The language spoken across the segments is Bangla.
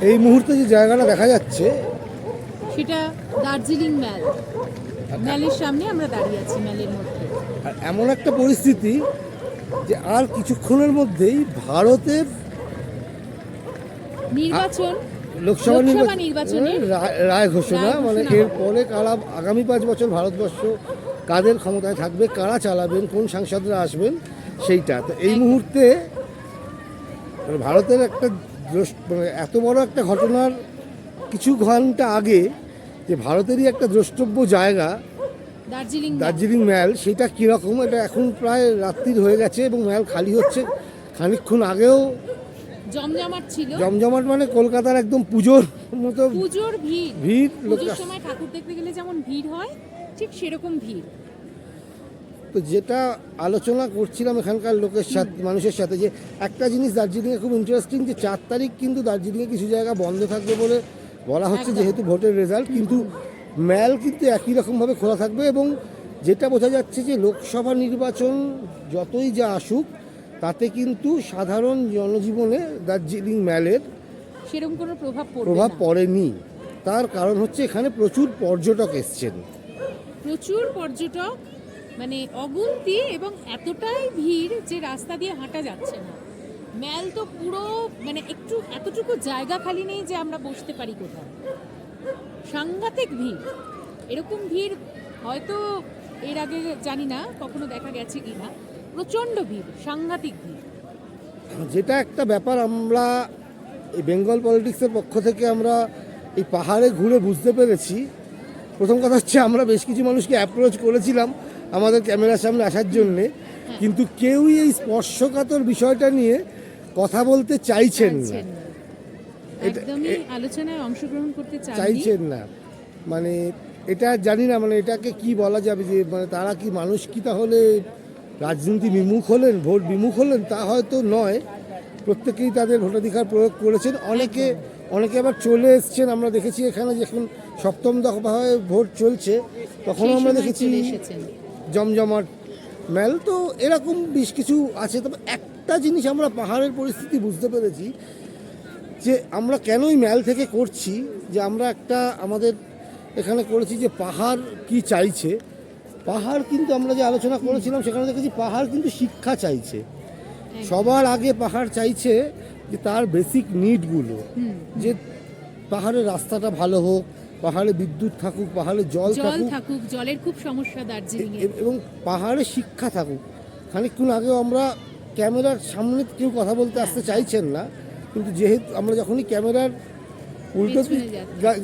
এই মুহূর্তে যে জায়গাটা দেখা যাচ্ছে সেটা দার্জিলিং ম্যাল ম্যালের সামনে আমরা দাঁড়িয়ে আছি ম্যালের মধ্যে। আর এমন একটা পরিস্থিতি যে আর কিছুক্ষণের মধ্যেই ভারতের নির্বাচন লোকসভা নির্বাচনের রায়- ঘোষণা মানে এর পরে কারা আগামী পাঁচ বছর ভারতবর্ষ কাদের ক্ষমতায় থাকবে কারা চালাবেন কোন সাংসদরা আসবেন সেইটা। তো এই মুহূর্তে ভারতের একটা মানে এত বড় একটা ঘটনার কিছু ঘণ্টা আগে যে ভারতেরই একটা দ্রষ্টব্য জায়গা দার্জিলিং। দার্জিলিং ম্যাল সেটা কীরকম? এটা এখন প্রায় রাত্রির হয়ে গেছে এবং ম্যাল খালি হচ্ছে। খানিকক্ষণ আগেও জমজমাট ছিল। জমজমাট মানে কলকাতার একদম পুজোর মতো পুজোর ভিড়। ভিড় সময় ঠাকুর দেখতে গেলে যেমন ভিড় হয় ঠিক সেরকম ভিড়। তো যেটা আলোচনা করছিলাম এখানকার লোকের সাথে মানুষের সাথে যে একটা জিনিস দার্জিলিংয়ে খুব ইন্টারেস্টিং যে চার তারিখ কিন্তু দার্জিলিংয়ে কিছু জায়গা বন্ধ থাকবে বলে বলা হচ্ছে যেহেতু ভোটের রেজাল্ট কিন্তু ম্যাল কিন্তু একই রকমভাবে খোলা থাকবে এবং যেটা বোঝা যাচ্ছে যে লোকসভা নির্বাচন যতই যা আসুক তাতে কিন্তু সাধারণ জনজীবনে দার্জিলিং ম্যালের সেরকম কোনো প্রভাব প্রভাব পড়েনি। তার কারণ হচ্ছে এখানে প্রচুর পর্যটক এসছেন। প্রচুর পর্যটক মানে অগুন্তি এবং এতটাই ভিড় যে রাস্তা দিয়ে হাঁটা যাচ্ছে না। ম্যাল তো পুরো মানে একটু, এতটুকু জায়গা খালি নেই যে আমরা বসতে পারি কোথাও। সাংঘাতিক ভিড়। এরকম ভিড় হয়তো এর আগে জানি না, কখনো দেখা গেছে কি না। প্রচণ্ড ভিড়, সাংঘাতিক ভিড়। যেটা একটা ব্যাপার, আমরা এই বেঙ্গল পলিটিক্সের পক্ষ থেকে আমরা এই পাহাড়ে ঘুরে বুঝতে পেরেছি। প্রথম কথা হচ্ছে আমরা বেশ কিছু মানুষকে অ্যাপ্রোচ করেছিলাম। আমাদের ক্যামেরার সামনে আসার জন্যে কিন্তু কেউই এই স্পর্শকাতর বিষয়টা নিয়ে কথা বলতে চাইছেন না। চাইছেন না। একদমই আলোচনায় অংশগ্রহণ করতে চাইছেন চাইছেন না। মানে এটা জানি না মানে এটাকে কি বলা যাবে যে মানে তারা কি মানুষ কি তাহলে রাজনীতি বিমুখ হলেন ভোট বিমুখ হলেন তা হয়তো নয়। প্রত্যেকেই তাদের ভোটাধিকার প্রয়োগ করেছেন। অনেকে অনেকে আবার চলে এসছেন। আমরা দেখেছি এখানে যখন সপ্তম দফায় ভোট চলছে তখন সেই আমরা দেখেছি জমজমাট মেল তো এরকম বেশ কিছু আছে। তবে একটা জিনিস আমরা পাহাড়ের পরিস্থিতি বুঝতে পেরেছি যে আমরা কেনই ম্যাল থেকে করছি যে আমরা একটা আমাদের এখানে করেছি যে পাহাড় কি চাইছে। পাহাড় কিন্তু আমরা যে আলোচনা করেছিলাম সেখানে দেখেছি পাহাড় কিন্তু শিক্ষা চাইছে। সবার আগে পাহাড় চাইছে যে তার বেসিক নিডগুলো যে পাহাড়ের রাস্তাটা ভালো হোক পাহাড়ে বিদ্যুৎ থাকুক পাহাড়ে জল জল থাকুক থাকুক জলের খুব সমস্যা দার্জিলিং এবং পাহাড়ে শিক্ষা থাকুক। খানিকক্ষণ আগেও আমরা ক্যামেরার সামনে কেউ কথা বলতে আসতে চাইছেন না কিন্তু যেহেতু আমরা যখনই ক্যামেরার উল্টো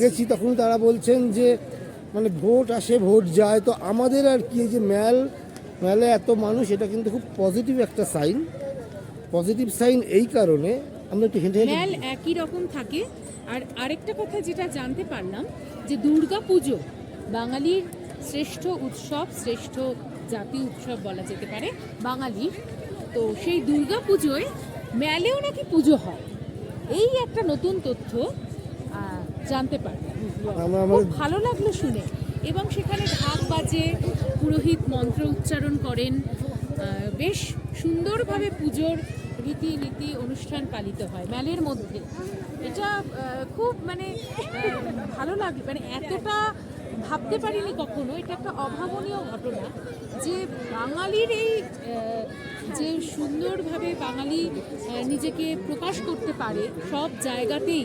গেছি তখনই তারা বলছেন যে মানে ভোট আসে ভোট যায়। তো আমাদের আর কি যে ম্যাল ম্যালে এত মানুষ এটা কিন্তু খুব পজিটিভ একটা সাইন পজিটিভ সাইন এই কারণে। আমরা একটু হেঁটে হেঁটে ম্যাল একই রকম থাকে আর আরেকটা কথা যেটা জানতে পারলাম যে দুর্গা পুজো বাঙালির শ্রেষ্ঠ উৎসব শ্রেষ্ঠ জাতি উৎসব বলা যেতে পারে বাঙালির তো সেই দুর্গা পুজোয় ম্যালেও নাকি পুজো হয়? এই একটা নতুন তথ্য জানতে পারলাম। খুব ভালো লাগল শুনে। এবং সেখানে ঢাক বাজে পুরোহিত মন্ত্র উচ্চারণ করেন বেশ সুন্দরভাবে পুজোর রীতিনীতি অনুষ্ঠান পালিত হয় মেলের মধ্যে। এটা খুব মানে ভালো লাগে মানে এতটা ভাবতে পারিনি কখনো, এটা একটা অভাবনীয় ঘটনা যে বাঙালির এই যে সুন্দরভাবে বাঙালি নিজেকে প্রকাশ করতে পারে সব জায়গাতেই।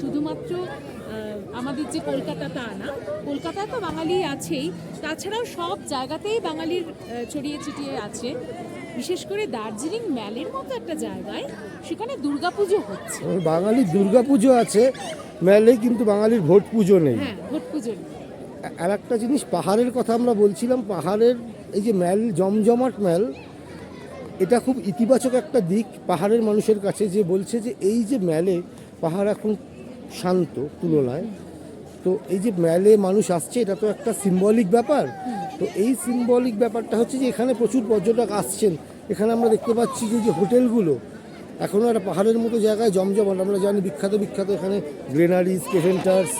শুধুমাত্র আমাদের যে কলকাতা তা না, কলকাতায় তো বাঙালি আছেই, তাছাড়াও সব জায়গাতেই বাঙালির ছড়িয়ে ছিটিয়ে আছে। বিশেষ করে দার্জিলিং ম্যালের মতো একটা জায়গায় সেখানে দুর্গাপুজো হচ্ছে। বাঙালির দুর্গা পুজো আছে ম্যালে কিন্তু বাঙালির ভোট পুজো নেই। হ্যাঁ ভোট পুজো আর একটা জিনিস পাহাড়ের কথা আমরা বলছিলাম পাহাড়ের এই যে ম্যাল জমজমাট ম্যাল এটা খুব ইতিবাচক একটা দিক পাহাড়ের মানুষের কাছে যে বলছে যে এই যে ম্যালে পাহাড় এখন শান্ত তুলনায় তো এই যে ম্যালে মানুষ আসছে এটা তো একটা সিম্বলিক ব্যাপার। তো এই সিম্বলিক ব্যাপারটা হচ্ছে যে এখানে প্রচুর পর্যটক আসছেন। এখানে আমরা দেখতে পাচ্ছি যে যে হোটেলগুলো এখনও একটা পাহাড়ের মতো জায়গায় জমজমাট। আমরা জানি বিখ্যাত বিখ্যাত এখানে গ্রেনারিজ কেভেন্টার্স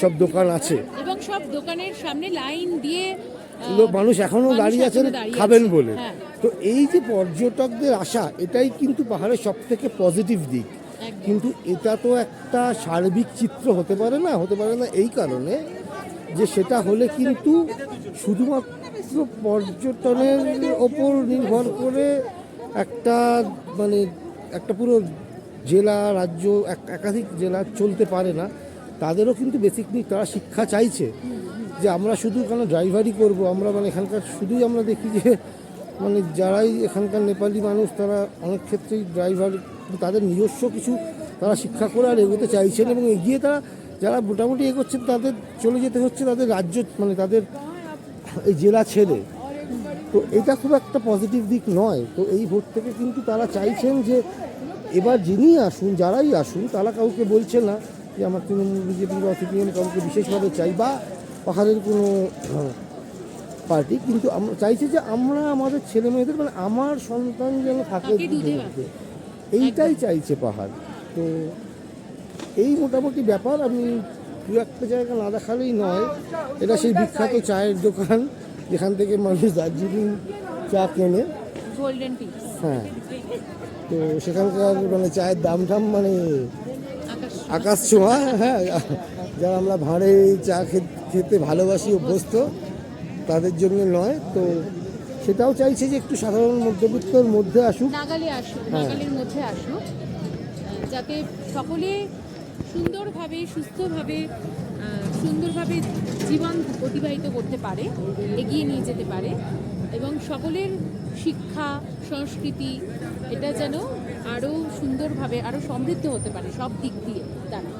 সব দোকান আছে। এবং সব দোকানের সামনে লাইন দিয়ে মানুষ এখনও দাঁড়িয়ে আছেন খাবেন বলে। হ্যাঁ। তো এই যে পর্যটকদের আসা এটাই কিন্তু পাহাড়ের সব থেকে পজিটিভ দিক কিন্তু এটা তো একটা সার্বিক চিত্র হতে পারে না হতে পারে না এই কারণে যে সেটা হলে কিন্তু শুধুমাত্র পর্যটনের ওপর নির্ভর করে একটা মানে একটা পুরো জেলা, রাজ্য, এক- একাধিক জেলা চলতে পারে না। তাদেরও কিন্তু বেসিকলি তারা শিক্ষা চাইছে যে আমরা শুধু কেন ড্রাইভারই করব? আমরা মানে এখানকার শুধুই আমরা দেখি যে মানে যারাই এখানকার নেপালি মানুষ, তারা অনেক ক্ষেত্রেই ড্রাইভার তাদের নিজস্ব কিছু তারা শিক্ষা করে আর এগোতে চাইছেন এবং এগিয়ে তারা যারা মোটামুটি এ করছেন তাদের চলে যেতে হচ্ছে তাদের রাজ্য মানে তাদের এই জেলা ছেড়ে। তো এটা খুব একটা পজিটিভ দিক নয়। তো এই ভোট থেকে কিন্তু তারা চাইছেন যে এবার যিনি আসুন যারাই আসুন তারা কাউকে বলছে না যে আমার তৃণমূল বিজেপি বা সিপিএম কাউকে বিশেষভাবে চাই বা পাহাড়ের কোনো পার্টি। কিন্তু আমরা চাইছি যে আমরা আমাদের ছেলে মেয়েদের মানে আমার সন্তান যেন থাকে। এইটাই চাইছে পাহাড়। তো এই মোটামুটি ব্যাপার আমি দু একটা জায়গা না দেখালেই নয়। এটা সেই বিখ্যাত চায়ের দোকান যেখান থেকে মানুষ দার্জিলিং চা কেনে। হ্যাঁ। তো সেখানকার মানে চায়ের দাম টাম মানে আকাশ ছোঁয়া। হ্যাঁ। যারা আমরা ভাঁড়ে চা খেতে ভালোবাসি অভ্যস্ত তাদের জন্য নয়। তো সেটাও চাইছে যে একটু সাধারণ মধ্যবিত্তর মধ্যে আসুক। নাগালে আসুক হ্যাঁ। নাগালের মধ্যে আসুক। যাতে সকলে সুন্দরভাবে সুস্থভাবে সুন্দরভাবে জীবন অতিবাহিত করতে পারে এগিয়ে নিয়ে যেতে পারে এবং সকলের শিক্ষা সংস্কৃতি এটা যেন আরও সুন্দরভাবে আরও সমৃদ্ধ হতে পারে সব দিক দিয়ে তারা।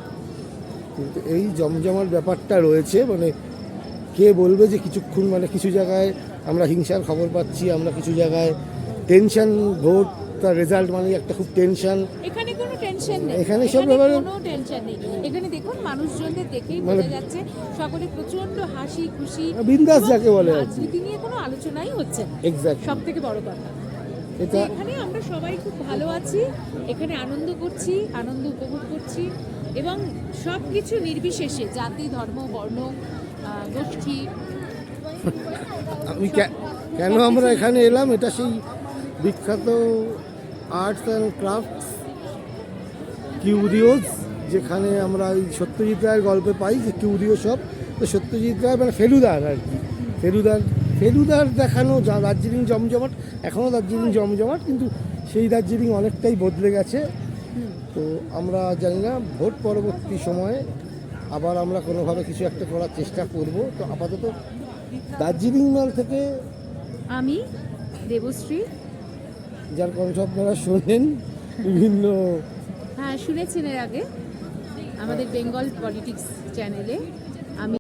কিন্তু এই জমজমার ব্যাপারটা রয়েছে মানে কে বলবে যে কিছুক্ষণ মানে কিছু জায়গায় আমরা হিংসার খবর পাচ্ছি আমরা কিছু জায়গায় টেনশন ভোট তার রেজাল্ট মানে একটা খুব টেনশন টেনশন নেই। এখানে সব ব্যাপারে- কোনো টেনশন নেই। এখানে দেখুন মানুষজনদের দেখেই মানে- বোঝা যাচ্ছে সকলে প্রচণ্ড হাসি খুশি বিন্দাস যাকে বলে। রাজনীতি নিয়ে কোনো আলোচনাই হচ্ছে না। এক্স্যাক্ট সব থেকে বড় কথা। এখানে আমরা সবাই খুব ভালো আছি এখানে আনন্দ করছি আনন্দ উপভোগ করছি এবং সব কিছু নির্বিশেষে জাতি ধর্ম বর্ণ গোষ্ঠী। আমি কেন আমরা এখানে এলাম? এটা সেই বিখ্যাত আর্টস অ্যান্ড ক্রাফটস কিউরিওস যেখানে আমরা ওই সত্যজিৎ রায়ের গল্পে পাই যে কিউরিও সব। তো সত্যজিৎ রায় মানে ফেলুদার আর কি। ফেলুদার ফেলুদার দেখানো যা দার্জিলিং জমজমাট এখনও দার্জিলিং জমজমাট কিন্তু সেই দার্জিলিং অনেকটাই বদলে গেছে। তো আমরা জানি না ভোট পরবর্তী সময়ে আবার আমরা কোনোভাবে কিছু একটা করার চেষ্টা করব। তো আপাতত দার্জিলিং মাল থেকে আমি দেবশ্রী। যার কণ্ঠ আপনারা শোনেন বিভিন্ন হ্যাঁ শুনেছেন এর আগে আমাদের বেঙ্গল পলিটিক্স চ্যানেলে